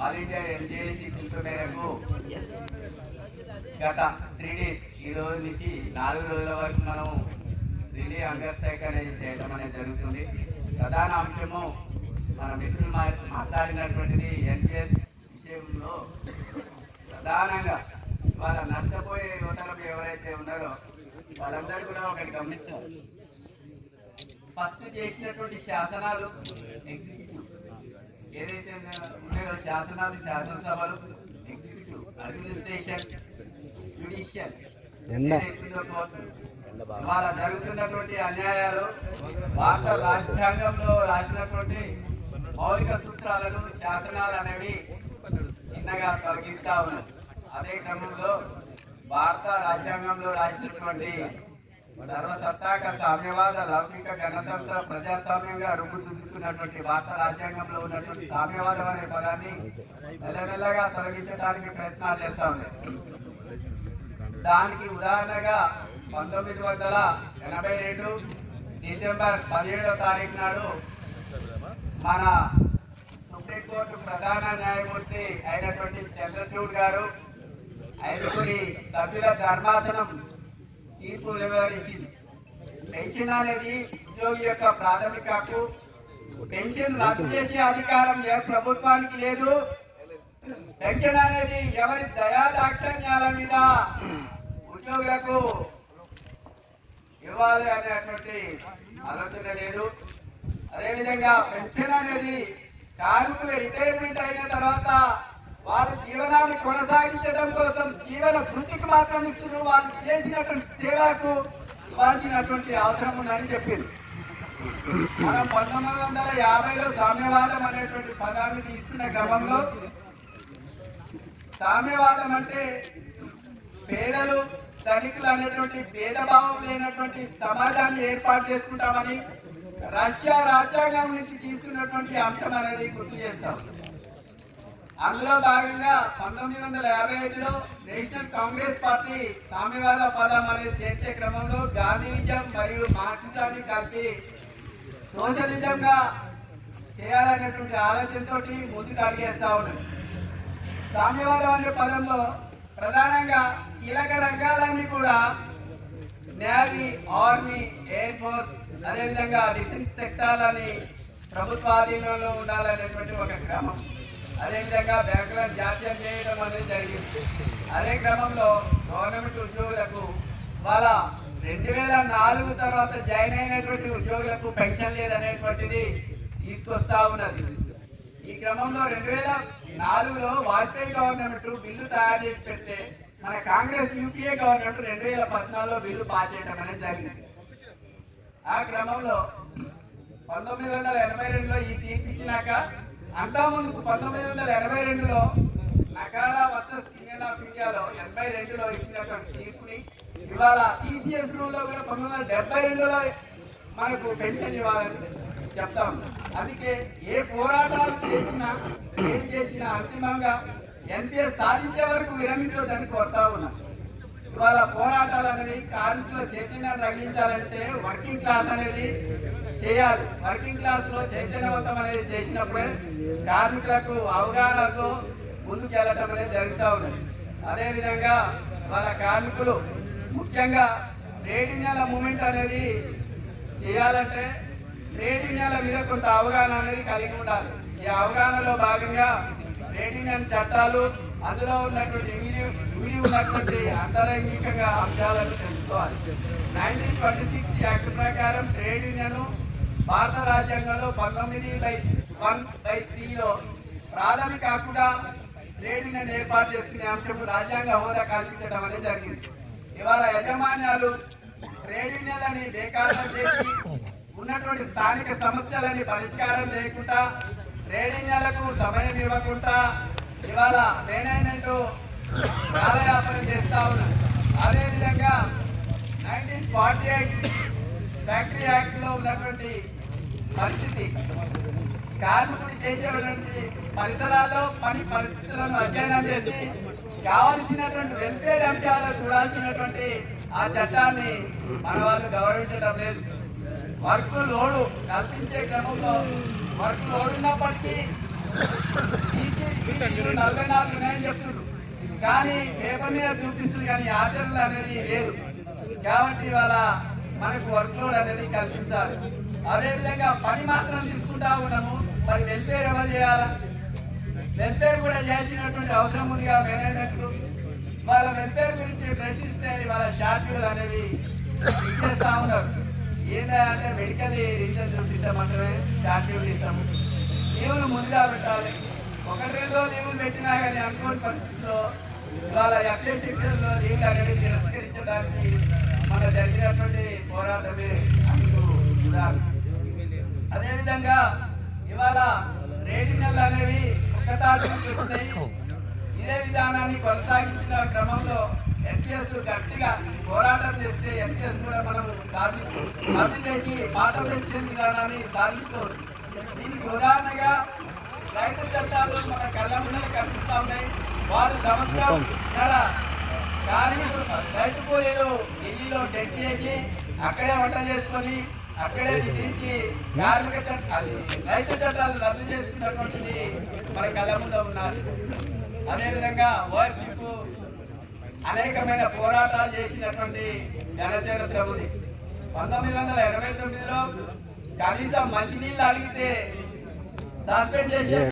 All India NJAC పిలుపు మేరకు గత త్రీ డేస్ ఈ రోజు నుంచి నాలుగు రోజుల వరకు మనం రిలే అంగర్ స్ట్రైక్ అనేది చేయడం అనేది జరుగుతుంది. ప్రధాన అంశము మన మిత్రులు మా- మాట్లాడినటువంటిది ఎన్పిఎస్ విషయంలో ప్రధానంగా వాళ్ళ నష్టపోయే యువతరం ఎవరైతే ఉన్నారో వాళ్ళందరూ కూడా ఒకటి గమనించాలి. ఫస్ట్ చేసినటువంటి శాసనాలు ఎగ్జిక్యూటివ్ ఏదైతే ఉన్నాయో శాసనాలు శాసనసభలు ఎగ్జిక్యూటివ్ అడ్మినిస్ట్రేషన్ జ్యుడిషియల్ ఇవాళ జరుగుతున్నటువంటి అన్యాయాలు భారత రాజ్యాంగంలో రాసినటువంటి మౌలిక సూత్రాలను శాసనాలు అనేవి చిన్నగా తొలగిస్తా ఉన్నాయి అదే క్రమంలో భారత రాజ్యాంగంలో రాసినటువంటి సర్వసత్తాక సామ్యవాద లౌకిక గణతంత్ర ప్రజాస్వామ్యంగా రూపుదిద్దుకున్నటువంటి భారత రాజ్యాంగంలో ఉన్నటువంటి సామ్యవాదం అనే పదాన్ని మెల్లమెల్లగా తొలగించడానికి ప్రయత్నాలు చేస్తా ఉన్నాయి దానికి ఉదాహరణగా పంతొమ్మిది వందల ఎనభై రెండు డిసెంబర్ పదిహేడవ తారీఖు నాడు మన సుప్రీంకోర్టు ప్రధాన న్యాయమూర్తి అయినటువంటి చంద్రచూడ్ గారు ఐదుగురి సభ్యుల ధర్మాసనం తీర్పు వివరించింది పెన్షన్ అనేది ఉద్యోగి యొక్క ప్రాథమిక హక్కు. పెన్షన్ రద్దు చేసే అధికారం ఏ ప్రభుత్వానికి లేదు. పెన్షన్ అనేది ఎవరి దయా దాక్షణ్యాల మీద ఉద్యోగులకు ఇవ్వాలి అనేటువంటి ఆలోచన లేదు. అదేవిధంగా పెన్షన్ అనేది కార్మికులు రిటైర్మెంట్ అయిన తర్వాత వారి జీవనాన్ని కొనసాగించడం కోసం జీవన వృత్తికి మాత్రం ఇస్తున్నారు వాళ్ళు చేసినటువంటి సేవకు ఇవ్వాల్సినటువంటి అవసరం ఉందని చెప్పింది. మనం పంతొమ్మిది వందల యాభైలో సామ్యవాదం అనేటువంటి పదాన్ని తీసుకున్న క్రమంలో సామ్యవాదం అంటే పేదలు ధనికులు అనేటువంటి భేదభావం లేనటువంటి సమాజాన్ని ఏర్పాటు చేసుకుంటామని రష్యా రాజ్యాంగం నుంచి తీసుకున్నటువంటి అంశం అనేది గుర్తు చేస్తాం. అందులో భాగంగా పంతొమ్మిది వందల యాభై ఐదులో నేషనల్ కాంగ్రెస్ పార్టీ సామ్యవాద పదం అనేది చేర్చే క్రమంలో గాంధీజం మరియు మార్క్సిజాన్ని కలిపి సోషలిజంగా చేయాలనేటువంటి ఆలోచనతోటి ముందుకు అడిగేస్తా ఉన్నది సామ్యవాదం అనే పదంలో ప్రధానంగా కీలక రంగాలన్నీ కూడా నేవీ ఆర్మీ ఎయిర్ ఫోర్స్ అదేవిధంగా డిఫెన్స్ సెక్టార్లని ప్రభుత్వ ఆధీనంలో ఉండాలనేటువంటి ఒక క్రమం. అదేవిధంగా బ్యాంకులను జాప్యం చేయడం అనేది జరిగింది. అదే క్రమంలో గవర్నమెంట్ ఉద్యోగులకు వాళ్ళ రెండు వేల నాలుగు తర్వాత జాయిన్ అయినటువంటి ఉద్యోగులకు పెన్షన్ లేదనేటువంటిది తీసుకొస్తా ఉన్నది ఈ క్రమంలో రెండు వేల నాలుగులో వాజ్పేయి గవర్నమెంట్ బిల్లు తయారు చేసి పెడితే మన కాంగ్రెస్ యూపీఏ గవర్నమెంట్ రెండు వేల పద్నాలుగులో బిల్లు పాస్ చేయడం అనేది జరిగింది. ఆ క్రమంలో పంతొమ్మిది వందల ఎనభై రెండులో ఈ తీర్పు అంతకుముందు పంతొమ్మిది వందల ఎనభై రెండులో నకారా వర్సెస్ యూనియన్ ఆఫ్ ఇండియాలో ఎనభై రెండులో ఇచ్చినటువంటి తీర్పుని ఇవాళ టీసీఎస్ రూల్లో కూడా పంతొమ్మిది వందల డెబ్బై రెండులో మనకు పెన్షన్ ఇవ్వాలని చెప్తా ఉన్నాం. అందుకే ఏ పోరాటాలు చేసినా ఏం చేసినా అంతిమంగా ఎన్పిఎస్ సాధించే వరకు విరమించవద్దని కోరుతా ఉన్నాం. వాళ్ళ పోరాటాలు అనేది కార్మికుల చైతన్యం రగిలించాలంటే వర్కింగ్ క్లాస్ అనేది చేయాలి. వర్కింగ్ క్లాస్లో చైతన్యవంతం అనేది చేసినప్పుడే కార్మికులకు అవగాహనతో ముందుకు వెళ్ళటం అనేది జరుగుతూ ఉన్నది. అదేవిధంగా వాళ్ళ కార్మికులు ముఖ్యంగా ట్రేడ్ యూనియన్ల మూమెంట్ అనేది చేయాలంటే ట్రేడ్ యూనియన్ల మీద కొంత అవగాహన అనేది కలిగి ఉండాలి. ఈ అవగాహనలో భాగంగా ట్రేడ్ యూనియన్ చట్టాలు అందులో ఉన్నటువంటి మిడి ఉన్నటువంటి అంతరంగికంగా అంశాలను తెలుసుకోవాలి. నైన్టీన్ ట్వంటీ సిక్స్ యాక్ట్ ప్రకారం ట్రేడ్ యూనియన్ భారత రాజ్యాంగంలో పంతొమ్మిది బై వన్ బై త్రీలో ప్రాథమిక హక్కుగా ట్రేడ్ యూనియన్ ఏర్పాటు చేసుకునే అంశం రాజ్యాంగ హోదా కల్పించడం అనేది జరిగింది. ఇవాళ యజమాన్యాలు ట్రేడ్ యూనియన్లని బేకారం చేసి ఉన్నటువంటి స్థానిక సమస్యలని పరిష్కారం చేయకుండా ట్రేడ్ యూనియన్లకు సమయం ఇవ్వకుండా ఇవాళ నేనేంటూ కాలయాపన చేస్తా ఉన్నా. అదేవిధంగా నైన్టీన్ ఫార్టీ ఎయిట్ ఫ్యాక్టరీ యాక్ట్లో ఉన్నటువంటి పరిస్థితి కార్మికుడు చేసేటువంటి పరిసరాల్లో పని పరిస్థితులను అధ్యయనం చేసి కావలసినటువంటి వెల్ఫేర్ అంశాలు చూడాల్సినటువంటి ఆ చట్టాన్ని మన వాళ్ళు గౌరవించడం లేదు. వర్క్ లోడు కల్పించే క్రమంలో వర్క్ లోడు ఉన్నప్పటికీ నలభై నాలుగు ఉన్నాయని చెప్తున్నారు కానీ పేపర్ మీద చూపిస్తుంది కానీ ఆచరణలు అనేది లేదు. కాబట్టి ఇవాళ మనకు వర్క్ లోడ్ అనేది కల్పించాలి. అదేవిధంగా పని మాత్రం తీసుకుంటా ఉన్నాము మరి వెల్ఫేర్ ఎవరు చేయాలా? వెల్ఫేర్ కూడా చేసినటువంటి అవసరం ఉందిగా మేనేజ్మెంట్ వాళ్ళ వెల్ఫేర్ గురించి ప్రశ్నిస్తే వాళ్ళ షార్ట్యూలు అనేవి ఇచ్చేస్తా ఉన్నారు. ఏంటంటే మెడికల్ రీజన్ చూపిస్తాం మాత్రమే షార్ట్యూలు ఇస్తాము. లీవులు ముందుగా పెట్టాలి? ఒకటి రెండు రోజులు లీవులు పెట్టినా కానీ అనుకోని పరిస్థితుల్లో ఇవాళ ఎఫ్ఏ షెడ్యూల్లో లీవులు అనేవి తిరస్కరించడానికి మన జరిగినటువంటి పోరాటమే అందుకు ఉదాహరణ. అదేవిధంగా ఇవాళ రేటింగ్లు అనేవి ఒక వచ్చినాయి ఇదే విధానాన్ని కొనసాగించిన క్రమంలో ఎన్పిఎస్ గట్టిగా పోరాటం చేస్తే ఎన్పిఎస్ కూడా మనం సాధిస్తూ రద్దు చేసి పాత పెన్షన్ విధానాన్ని సాధిస్తూ దీనికి ఉదాహరణగా రైతు చట్టాలు మన కళ్ళ కనిపిస్తా ఉన్నాయి. వారు సంవత్సరం కార్మికులు రైతు కూలీలు ఢిల్లీలో టెంట్ చేసి అక్కడే వంట చేసుకొని అక్కడే నిద్రించి కార్మిక చట్ట అది రైతు చట్టాలు రద్దు చేసుకున్నటువంటిది మన కళ్ళ ముందు ఉన్నారు అదేవిధంగా ఓఎఫ్కు అనేకమైన పోరాటాలు చేసినటువంటి ఘనచరిత్ర ఉంది. పంతొమ్మిది వందల ఎనభై తొమ్మిదిలో కనీసం మంచినీళ్ళు అడిగితే సస్పెండ్ చేసే